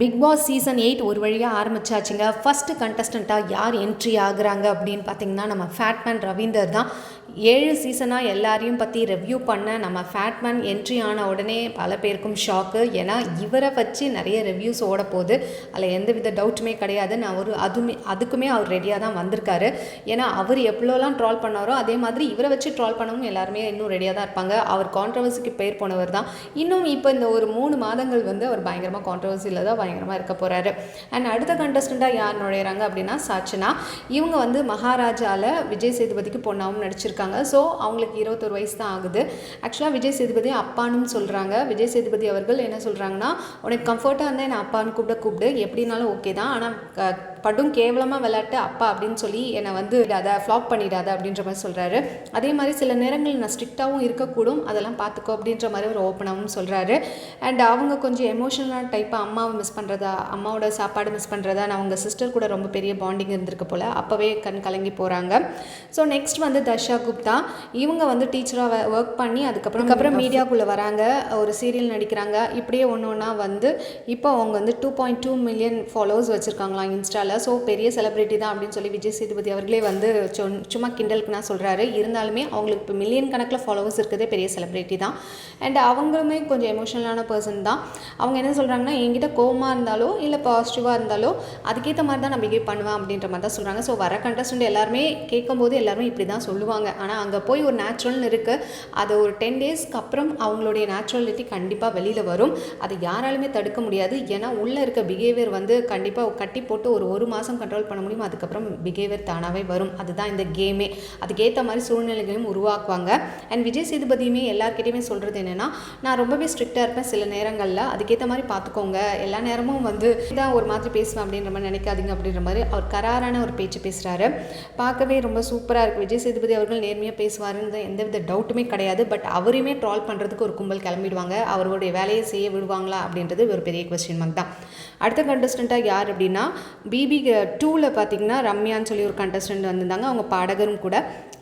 Big Boss season eight ஒரு வழியாக ஆரம்பிச்சாச்சுங்க. First கண்டஸ்டண்ட்டாக யார் என்ட்ரி ஆகுறாங்க அப்படின்னு பார்த்தீங்கன்னா நம்ம ஃபேட்மேன் ரவீந்தர் தான். ஏழு சீசனாக எல்லாரையும் பற்றி ரிவ்யூ பண்ண நம்ம ஃபேட்மேன் என்ட்ரி ஆன உடனே பல பேருக்கும் ஷாக்கு ஏன்னா இவரை வச்சு நிறைய ரிவ்யூஸ் ஓட போகுது. அதில் எந்த வித டவுட்டுமே கிடையாது. நான் ஒரு அதுவுமே அதுக்குமே அவர் ரெடியாக தான் வந்திருக்காரு. ஏன்னா அவர் எவ்வளோலாம் ட்ரால் பண்ணாரோ அதே மாதிரி இவரை வச்சு ட்ரால் பண்ணவும் எல்லாருமே இன்னும் ரெடியாக தான் இருப்பாங்க. அவர் கான்ட்ரவர்சிக்கு பேர் போனவர் தான். இன்னும் இப்போ இந்த ஒரு மூணு மாதங்கள் வந்து அவர் பயங்கரமாக கான்ட்ரவர்சியில் தான் பயங்கரமாக இருக்க போகிறாரு அண்ட் அடுத்த கண்டஸ்டண்ட்டாக யார் நுழையிறாங்க அப்படின்னா சாச்சனா இவங்க வந்து மகாராஜாவில் விஜய் சேதுபதிக்கு பொண்ணாவும் நடிச்சிருக்காங்க. ஸோ அவங்களுக்கு இருபத்தொரு வயசு தான் ஆகுது. ஆக்சுவலாக விஜய் சேதுபதி அப்பான்னு சொல்கிறாங்க விஜய் சேதுபதி அவர்கள் என்ன சொல்கிறாங்கன்னா உனக்கு கம்ஃபர்ட்டாக இருந்தால் என்னை அப்பான்னு கூப்பிட கூப்பிடு. எப்படினாலும் ஓகே தான். ஆனால் படும் கேவலமாக விளையாட்டு அப்பா அப்படின்னு சொல்லி என்னை வந்து அதை ஃப்ளாப் பண்ணிடாத அப்படின்ற மாதிரி சொல்கிறாரு அதே மாதிரி சில நேரங்கள் நான் ஸ்ட்ரிக்டாகவும் இருக்கக்கூடும். அதெல்லாம் பார்த்துக்கோ அப்படின்ற மாதிரி ஒரு ஓப்பனாகவும் சொல்கிறாரு அண்ட் அவங்க கொஞ்சம் எமோஷனலான டைப்பாக அம்மாவை மிஸ் பண்ணுறதா அம்மாவோட சாப்பாடு மிஸ் பண்ணுறதா நான் அவங்க சிஸ்டர் கூட ரொம்ப பெரிய பாண்டிங் இருந்திருக்கு போல் அப்போவே கண் கலங்கி போகிறாங்க ஸோ நெக்ஸ்ட் வந்து தர்ஷா குப்தா. இவங்க வந்து டீச்சராக ஒர்க் பண்ணி அதுக்கப்புறம் அதுக்கப்புறம் மீடியாக்குள்ளே வராங்க. ஒரு சீரியல் நடிக்கிறாங்க. இப்படியே ஒன்று ஒன்றா வந்து இப்போ அவங்க வந்து two point two million followers வச்சுருக்காங்களாம் இன்ஸ்டாவில் ஸோ பெரிய செலிப்ரிட்டி தான் அப்படின்னு சொல்லி விஜய் சேதுபதி அவர்களே வந்து சொன் சும்மா கிண்டலுக்கு நான் சொல்கிறாரு இருந்தாலுமே அவங்களுக்கு இப்போ மில்லியன் கணக்கில் ஃபாலோவர்ஸ் இருக்கிறதே பெரிய செலிப்ரிட்டி தான். அண்ட் அவங்களுமே கொஞ்சம் எமோஷனலான பர்சன் தான். அவங்க என்ன சொல்கிறாங்கன்னா என்கிட்ட கோவமாக இருந்தாலோ இல்லை பாசிட்டிவாக இருந்தாலோ அதுக்கேற்ற மாதிரி தான் நான் பிஹேவ் பண்ணுவேன் அப்படின்ற மாதிரி தான் சொல்கிறாங்க ஸோ வர கண்டஸ்டன்ட் எல்லாருமே கேட்கும்போது எல்லாருமே இப்படி தான் சொல்லுவாங்க. ஆனால் அங்கே போய் ஒரு நேச்சுரல்னு இருக்குது அது ஒரு டென் டேஸ்க்கு அப்புறம் அவங்களுடைய நேச்சுரலிட்டி கண்டிப்பாக வெளியில் வரும். அதை யாராலுமே தடுக்க முடியாது. ஏன்னா உள்ளே இருக்க பிஹேவியர் வந்து கண்டிப்பாக கட்டி போட்டு ஒரு ஒரு ஒரு மாதம் கண்ட்ரோல் பண்ண முடியும் அதுக்கப்புறம் பிஹேவியர் தானாகவே வரும். அதுதான் இந்த கேமே அதுக்கேற்ற மாதிரி சூழ்நிலைகளையும் உருவாக்குவாங்க. அண்ட் விஜய் சேதுபதியுமே எல்லாருக்கிட்டையுமே சொல்கிறது என்னென்னா நான் ரொம்பவே ஸ்ட்ரிக்டாக இருப்பேன் சில நேரங்களில். அதுக்கேற்ற மாதிரி பார்த்துக்கோங்க எல்லா நேரமும் வந்து இதான் ஒரு மாதிரி பேசுவேன் அப்படின்ற மாதிரி நினைக்காதீங்க அப்படின்ற மாதிரி அவர் கராரான ஒரு பேச்சு பேசுகிறாரு பார்க்கவே ரொம்ப சூப்பராக இருக்குது விஜய் சேதுபதி அவர்கள் நேர்மையாக பேசுவாருன்னு எந்த வித டவுட்டுமே கிடையாது. பட் அவரையுமே ட்ரால் பண்ணுறதுக்கு ஒரு கும்பல் கிளம்பிடுவாங்க. அவருடைய வேலையை செய்ய விடுவாங்களா அப்படின்றது ஒரு பெரிய கொஸ்டின் மார்க் தான். அடுத்த கண்டஸ்டண்ட்டாக யார் அப்படின்னா பிபி டூவில் uh, பார்த்தீங்கன்னா ரம்யான்னு சொல்லி ஒரு கண்டஸ்டன்ட் வந்திருந்தாங்க. அவங்க பாடகரும் கூட.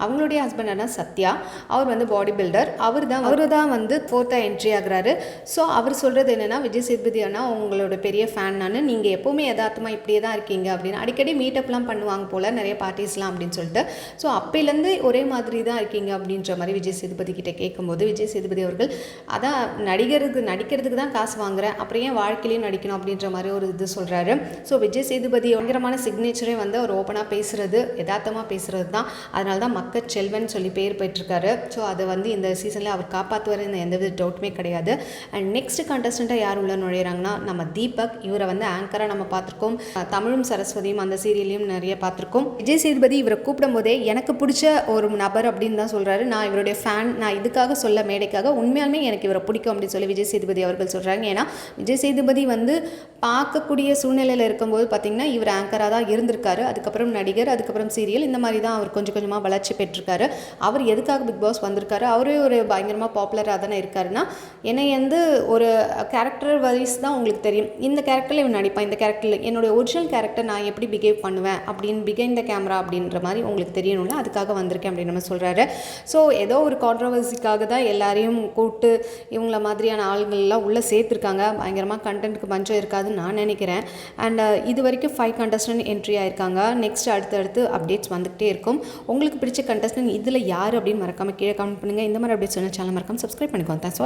அவங்களுடைய ஹஸ்பண்டான சத்யா. அவர் வந்து பாடி பில்டர் அவர் தான் அவர் தான் வந்து ஃபோர்த்தாக என்ட்ரி ஆகிறாரு. ஸோ அவர் சொல்கிறது என்னென்னா விஜய் சேதுபதி அண்ணா உங்களோட பெரிய ஃபேன் நான். நீங்கள் எப்போவுமே யதார்த்தமாக இப்படியே தான் இருக்கீங்க அப்படின்னு. அடிக்கடி மீட்டப்லாம் பண்ணுவாங்க போல் நிறைய பார்ட்டிஸ்லாம் அப்படின்னு சொல்லிட்டு. ஸோ அப்போலேருந்து ஒரே மாதிரி தான் இருக்கீங்க அப்படின்ற மாதிரி விஜய் சேதுபதி கிட்டே கேட்கும்போது விஜய் சேதுபதி அவர்கள் அதான் நடிகருக்கு நடிக்கிறதுக்கு தான் காசு வாங்குறேன். அப்புறம் ஏன் வாழ்க்கையிலையும் நடிக்கணும்? அப்படின்ற மாதிரி ஒரு இது சொல்கிறாரு ஸோ விஜய் சேதுபதியோட பயங்கரமான சிக்னேச்சரே வந்து அவர் ஓப்பனாக பேசுகிறது யதார்த்தமாக பேசுகிறது தான். அதனால தான் மக்கள் செல்வன் சொல்லி பேர் பெற்றிருக்காரு. ஸோ அதை வந்து இந்த சீசனில் அவர் காப்பாற்றுவார் இந்த எந்த வித டவுட்டுமே கிடையாது. அண்ட் நெக்ஸ்ட் கண்டஸ்டண்ட்டாக யார் உள்ள நுழையிறாங்கன்னா நம்ம தீபக். இவரை வந்து ஆங்கராக நம்ம பார்த்துருக்கோம். தமிழும் சரஸ்வதியும் அந்த சீரியலையும் நிறைய பார்த்துருக்கோம். விஜய் சேதுபதி இவரை கூப்பிடும் போதே எனக்கு பிடிச்ச ஒரு நபர் அப்படின்னு தான் சொல்கிறாரு நான் இவருடைய ஃபேன் நான் இதுக்காக சொல்ல மேடைக்காக உண்மையாலுமே எனக்கு இவரை பிடிக்கும் அப்படின்னு சொல்லி விஜய் சேதுபதி அவர்கள் சொல்கிறாங்க ஏன்னா விஜய் சேதுபதி வந்து பார்க்கக்கூடிய சூழ்நிலையில் இருக்கும்போது பார்த்திங்கன்னா இவர் ஆங்கராக தான் இருந்திருக்காரு. அதுக்கப்புறம் நடிகர் அதுக்கப்புறம் சீரியல் இந்த மாதிரி தான் அவர் கொஞ்சம் கொஞ்சமாக வளர்ச்சி பெற்றிருக்காரு. அவர் எதுக்காக பிக் பாஸ் வந்திருக்காரு? அவரே ஒரு பயங்கரமாக பாப்புலராக தானே இருக்காருன்னா என்னை வந்து ஒரு கேரக்டர் வைஸ் தான் உங்களுக்கு தெரியும். இந்த கேரக்டரில் இவன் நடிப்பான். இந்த கேரக்டரில் என்னுடைய ஒரிஜினல் கேரக்டர் நான் எப்படி பிஹேவ் பண்ணுவேன் அப்படின்னு பிகைன் த கேமரா அப்படின்ற மாதிரி உங்களுக்கு தெரியணும்ல அதுக்காக வந்திருக்கேன் அப்படின்னு நம்ம சொல்கிறாரு ஸோ ஏதோ ஒரு கான்ட்ரவர்சிக்காக தான் எல்லாரையும் கூப்பிட்டு இவங்கள மாதிரியான ஆளுங்கள்லாம் உள்ளே சேர்த்துருக்காங்க. பயங்கரமாக கண்டென்ட்டுக்கு பஞ்சம் இருக்காதுன்னு நான் நினைக்கிறேன். அண்ட் இது வரைக்கும் ஃபைவ் ஃபைவ் கண்டஸ்டன்ட் என்ட்ரி ஆயிருக்காங்க. நெக்ஸ்ட் அடுத்தடுத்து அப்டேட்ஸ் வந்துகிட்டே இருக்கும். உங்களுக்கு பிடிச்ச கண்டஸ்டன்ட் இதில் யார் அப்படின்னு மறக்காமல் கீழே கமெண்ட் பண்ணுங்கள் இந்த மாதிரி அப்டேட்ஸ் சொன்ன சேனல் மறக்காமல் சப்ஸ்கிரைப் பண்ணிக்கோங்க. தேங்க்ஸ்